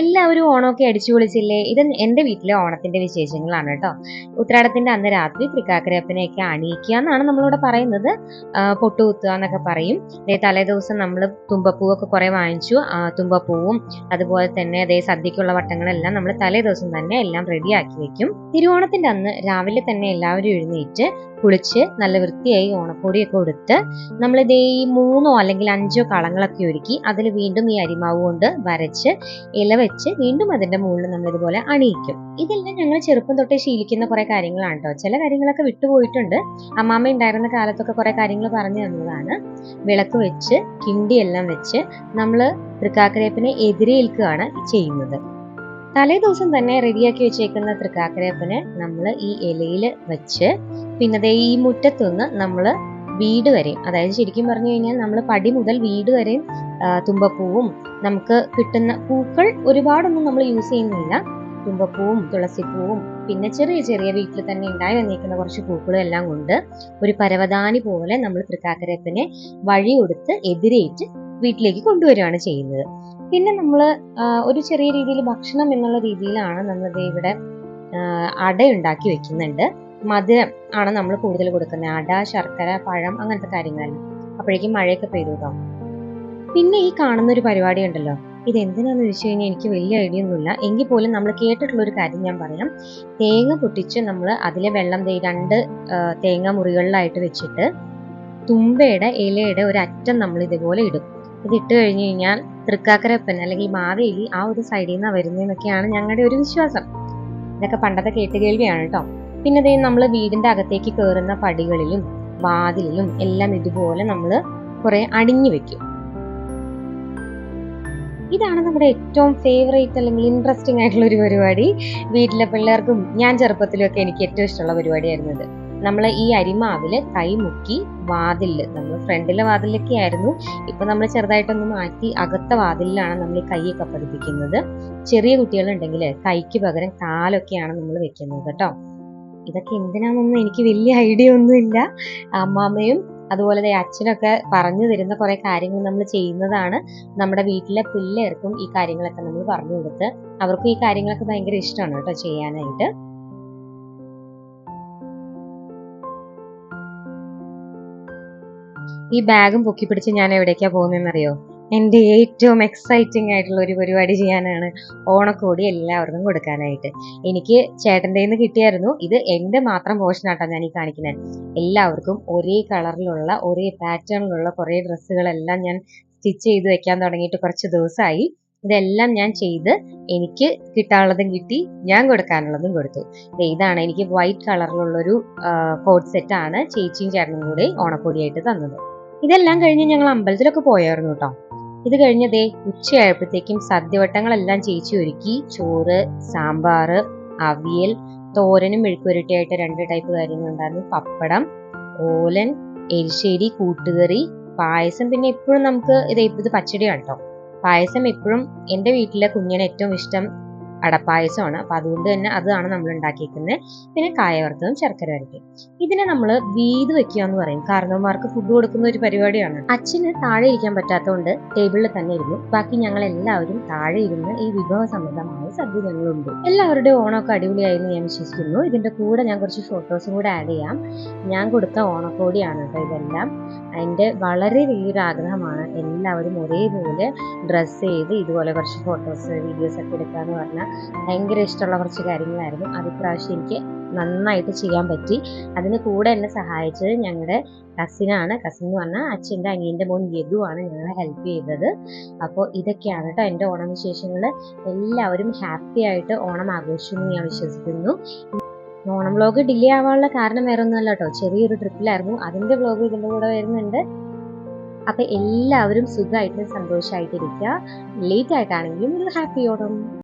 എല്ലാവരും ഓണമൊക്കെ അടിച്ചു പൊളിച്ചില്ലേ? ഇത് എന്റെ വീട്ടിലെ ഓണത്തിന്റെ വിശേഷങ്ങളാണ് കേട്ടോ. ഉത്രാടത്തിന്റെ അന്ന് രാത്രി തൃക്കാക്കരപ്പനെയൊക്കെ അണിയിക്കുക എന്നാണ് നമ്മളിവിടെ പറയുന്നത്. പൊട്ടുകുത്തുക എന്നൊക്കെ പറയും. അതേ തലേ ദിവസം നമ്മൾ തുമ്പപ്പൂവൊക്കെ കുറെ വാങ്ങിച്ചു. തുമ്പപ്പൂവും അതുപോലെ തന്നെ അതേ സദ്യക്കുള്ള വട്ടങ്ങളെല്ലാം നമ്മൾ തലേ ദിവസം തന്നെ എല്ലാം റെഡിയാക്കി വെക്കും. തിരുവോണത്തിന്റെ അന്ന് രാവിലെ തന്നെ എല്ലാവരും എഴുന്നേറ്റ് കുളിച്ച് നല്ല വൃത്തിയായി ഓണപ്പൊടിയൊക്കെ കൊടുത്ത് നമ്മളിതേ ഈ മൂന്നോ അല്ലെങ്കിൽ അഞ്ചോ കളങ്ങളൊക്കെ ഒരുക്കി അതിൽ വീണ്ടും ഈ അരിമാവ് കൊണ്ട് വരച്ച് ഇല വെച്ച് വീണ്ടും അതിന്റെ മുകളിൽ നമ്മൾ ഇതുപോലെ അണിയിക്കും. ഇതെല്ലാം ഞങ്ങൾ ചെറുപ്പം തൊട്ടേ ശീലിക്കുന്ന കുറെ കാര്യങ്ങളാണ് കേട്ടോ ചില കാര്യങ്ങളൊക്കെ വിട്ടുപോയിട്ടുണ്ട്. അമ്മാമ്മ ഉണ്ടായിരുന്ന കാലത്തൊക്കെ കുറെ കാര്യങ്ങൾ പറഞ്ഞു തന്നതാണ്. വിളക്ക് വെച്ച് കിണ്ടിയെല്ലാം വെച്ച് നമ്മൾ തൃക്കാക്കരയപ്പിനെ എതിരേൽക്കുകയാണ് ചെയ്യുന്നത്. തലേ ദിവസം തന്നെ റെഡിയാക്കി വെച്ചേക്കുന്ന തൃക്കാക്കരയപ്പനെ നമ്മൾ ഈ ഇലയിൽ വെച്ച് പിന്നെ ദേ ഈ മുറ്റത്തുനിന്ന് നമ്മൾ വീട് വരെയും അതായത് ശരിക്കും പറഞ്ഞു കഴിഞ്ഞാൽ നമ്മൾ പടി മുതൽ വീട് വരെയും തുമ്പപ്പൂവും നമുക്ക് കിട്ടുന്ന പൂക്കൾ ഒരുപാടൊന്നും നമ്മൾ യൂസ് ചെയ്യുന്നില്ല. തുമ്പപ്പൂവും തുളസിപ്പൂവും പിന്നെ ചെറിയ ചെറിയ വീട്ടിൽ തന്നെ ഉണ്ടായി വന്നിരിക്കുന്ന കുറച്ച് പൂക്കളും എല്ലാം കൊണ്ട് ഒരു പരവതാനി പോലെ നമ്മൾ തൃക്കാക്കരപ്പനെ വഴി കൊടുത്ത് എതിരേറ്റ് വീട്ടിലേക്ക് കൊണ്ടുവരികയാണ് ചെയ്യുന്നത്. പിന്നെ നമ്മൾ ഒരു ചെറിയ രീതിയിൽ ഭക്ഷണം എന്നുള്ള രീതിയിലാണ് നമ്മളിത് ഇവിടെ അടയുണ്ടാക്കി വെക്കുന്നുണ്ട്. മധുരം ആണ് നമ്മൾ കൂടുതൽ കൊടുക്കുന്നത്. അട ശർക്കര പഴം അങ്ങനത്തെ കാര്യങ്ങളെല്ലാം. അപ്പോഴേക്കും മഴയൊക്കെ പെയ്തു പിന്നെ ഈ കാണുന്ന ഒരു പരിപാടി ഉണ്ടല്ലോ. ഇത് എന്തിനാന്ന് ചോദിച്ചു കഴിഞ്ഞാൽ എനിക്ക് വലിയ ഐഡിയ ഒന്നുമില്ല. എങ്കിൽ പോലും നമ്മൾ കേട്ടിട്ടുള്ള ഒരു കാര്യം ഞാൻ പറയാം. തേങ്ങ പൊട്ടിച്ച് നമ്മൾ അതിലെ വെള്ളം രണ്ട് തേങ്ങ മുറികളിലായിട്ട് വെച്ചിട്ട് തുമ്പയുടെ ഇലയുടെ ഒരു അറ്റം നമ്മൾ ഇതുപോലെ ഇടും. ഇത് ഇട്ട് കഴിഞ്ഞ് കഴിഞ്ഞാൽ തൃക്കാക്കരപ്പൻ അല്ലെങ്കിൽ മാവേലി ആ ഒരു സൈഡിൽ നിന്നാണ് വരുന്നതെന്നൊക്കെയാണ് ഞങ്ങളുടെ ഒരു വിശ്വാസം. ഇതൊക്കെ പണ്ടത്തെ കേട്ടുകേൾവിയാണ് കേട്ടോ പിന്നെ ദേ നമ്മൾ വീടിന്റെ അകത്തേക്ക് കയറുന്ന പടികളിലും വാതിലിലും എല്ലാം ഇതുപോലെ നമ്മൾ കുറെ അടിഞ്ഞു വെക്കും. ഇതാണ് നമ്മുടെ ഏറ്റവും ഫേവറേറ്റ് അല്ലെങ്കിൽ ഇൻട്രസ്റ്റിംഗ് ആയിട്ടുള്ള ഒരു പരിപാടി. വീട്ടിലെ പിള്ളേർക്കും ഞാൻ ചെറുപ്പത്തിലും ഒക്കെ എനിക്ക് ഏറ്റവും ഇഷ്ടമുള്ള പരിപാടിയായിരുന്നത് നമ്മൾ ഈ അരിമാവിൽ കൈ മുക്കി നമ്മൾ ഫ്രണ്ടിലെ വാതിലൊക്കെ ആയിരുന്നു. ഇപ്പൊ നമ്മൾ ചെറുതായിട്ടൊന്ന് മാറ്റി അകത്ത വാതിലിലാണ് നമ്മൾ ഈ കൈയൊക്കെ പതിപ്പിക്കുന്നത്. ചെറിയ കുട്ടികളുണ്ടെങ്കിൽ കൈക്ക് പകരം കാലൊക്കെയാണ് നമ്മൾ വെക്കുന്നത് കേട്ടോ. ഇതൊക്കെ എന്തിനാണെന്നൊന്നും എനിക്ക് വലിയ ഐഡിയ ഒന്നുമില്ല. അമ്മാമ്മയും അതുപോലെ അച്ഛനൊക്കെ പറഞ്ഞു തരുന്ന കുറെ കാര്യങ്ങൾ നമ്മൾ ചെയ്യുന്നതാണ്. നമ്മുടെ വീട്ടിലെ പിള്ളേർക്കും ഈ കാര്യങ്ങളൊക്കെ നമ്മൾ പറഞ്ഞു കൊടുത്ത് അവർക്കും ഈ കാര്യങ്ങളൊക്കെ ഭയങ്കര ഇഷ്ടമാണ് കേട്ടോ ചെയ്യാനായിട്ട്. ഈ ബാഗും പൊക്കി പിടിച്ച് ഞാൻ എവിടേക്കാ പോകുന്നതെന്നറിയോ? എന്റെ ഏറ്റവും എക്സൈറ്റിംഗ് ആയിട്ടുള്ള ഒരു പരിപാടി ചെയ്യാനാണ് ഓണക്കോടി എല്ലാവർക്കും കൊടുക്കാനായിട്ട്. എനിക്ക് ചേട്ടന്റെ നിന്ന് കിട്ടിയായിരുന്നു. ഇത് എന്റെ മാത്രം പോർഷനാട്ടോ ഞാൻ ഈ കാണിക്കുന്നത് എല്ലാവർക്കും ഒരേ കളറിലുള്ള ഒരേ പാറ്റേണിലുള്ള കുറേ ഡ്രസ്സുകളെല്ലാം ഞാൻ സ്റ്റിച്ച് ചെയ്ത് വെക്കാൻ തുടങ്ങിയിട്ട് കുറച്ച് ദിവസമായി ഇതെല്ലാം ഞാൻ ചെയ്ത് എനിക്ക് കിട്ടാനുള്ളതും കിട്ടി ഞാൻ കൊടുക്കാനുള്ളതും കൊടുത്തു. ഇതാണ് എനിക്ക് വൈറ്റ് കളറിലുള്ളൊരു കോട്ട് സെറ്റാണ് ചേച്ചിയും ചേട്ടനും കൂടി ഓണക്കോടിയായിട്ട് തന്നത്. ഇതെല്ലാം കഴിഞ്ഞ് ഞങ്ങൾ അമ്പലത്തിലൊക്കെ പോയായിരുന്നു കേട്ടോ. ഇത് കഴിഞ്ഞതേ ഉച്ചയായപ്പോഴത്തേക്കും സദ്യവട്ടങ്ങളെല്ലാം ചേച്ചി ഒരുക്കി. ചോറ് സാമ്പാർ അവിയൽ തോരനും മെഴുക്കുവരട്ടിയായിട്ട് രണ്ട് ടൈപ്പ് കാര്യങ്ങളുണ്ടായിരുന്നു പപ്പടം ഓലൻ എരിശ്ശേരി കൂട്ടുകറി പായസം. പിന്നെ എപ്പോഴും നമുക്ക് ഇത് ഇത് പച്ചടിയാണ് കേട്ടോ പായസം എപ്പോഴും എന്റെ വീട്ടിലെ കുഞ്ഞിന് ഏറ്റവും ഇഷ്ടം അടപ്പായസമാണ്. അപ്പൊ അതുകൊണ്ട് തന്നെ അതാണ് നമ്മൾ ഉണ്ടാക്കിയിരിക്കുന്നത് പിന്നെ കായവറുത്തതും ശർക്കര വരയ്ക്കും ഇതിനെ നമ്മൾ വീത് വെക്കുക എന്ന് പറയും. കാരണവന്മാർക്ക് ഫുഡ് കൊടുക്കുന്ന ഒരു പരിപാടിയാണ്. അച്ഛന് താഴെ ഇരിക്കാൻ പറ്റാത്തതുകൊണ്ട് ടേബിളിൽ തന്നെ ഇരുന്നു. ബാക്കി ഞങ്ങൾ എല്ലാവരും താഴെ ഇരുന്ന് ഈ വിഭവ സമൃദ്ധമായ സദ്യ ഞങ്ങളുണ്ട് എല്ലാവരുടെയും ഓണമൊക്കെ അടിപൊളിയായിരുന്നു ഞാൻ വിശ്വസിക്കുന്നു. ഇതിന്റെ കൂടെ ഞാൻ കുറച്ച് ഫോട്ടോസും കൂടെ ആഡ് ചെയ്യാം. ഞാൻ കൊടുത്ത ഓണക്കോടിയാണ് കേട്ടോ ഇതെല്ലാം. അതിന്റെ വളരെ വലിയൊരു ആഗ്രഹമാണ് എല്ലാവരും ഒരേപോലെ ഡ്രസ്സ് ചെയ്ത് ഇതുപോലെ കുറച്ച് ഫോട്ടോസ് വീഡിയോസ് ഒക്കെ എടുക്കാന്ന് പറഞ്ഞാൽ ഭയങ്കര ഇഷ്ടമുള്ള കുറച്ച് കാര്യങ്ങളായിരുന്നു. അത് ഇപ്രാവശ്യം എനിക്ക് നന്നായിട്ട് ചെയ്യാൻ പറ്റി. അതിന് കൂടെ എന്നെ സഹായിച്ചത് ഞങ്ങളുടെ കസിനാണ്. കസിൻ എന്ന് പറഞ്ഞാൽ അച്ഛന്റെ അനിയന്റെ മോൻ യദു ആണ് ഞങ്ങളെ ഹെൽപ്പ് ചെയ്തത്. അപ്പോൾ ഇതൊക്കെയാണ് കേട്ടോ എന്റെ ഓണവിശേഷങ്ങൾ എല്ലാവരും ഹാപ്പി ആയിട്ട് ഓണം ആഘോഷിച്ചു എന്ന് ഞാൻ വിശ്വസിക്കുന്നു. ഓണം വ്ലോഗ് ഡിലേ ആവാനുള്ള കാരണം വേറെ ഒന്നുമല്ല കേട്ടോ. ചെറിയൊരു ട്രിപ്പിലായിരുന്നു അതിന്റെ വ്ലോഗ് ഇതിന്റെ കൂടെ വരുന്നുണ്ട്. അപ്പം എല്ലാവരും സുഖമായിട്ട് സന്തോഷമായിട്ടിരിക്കുക. ലേറ്റ് ആയിട്ടാണെങ്കിലും ഒരു ഹാപ്പി ഓണം.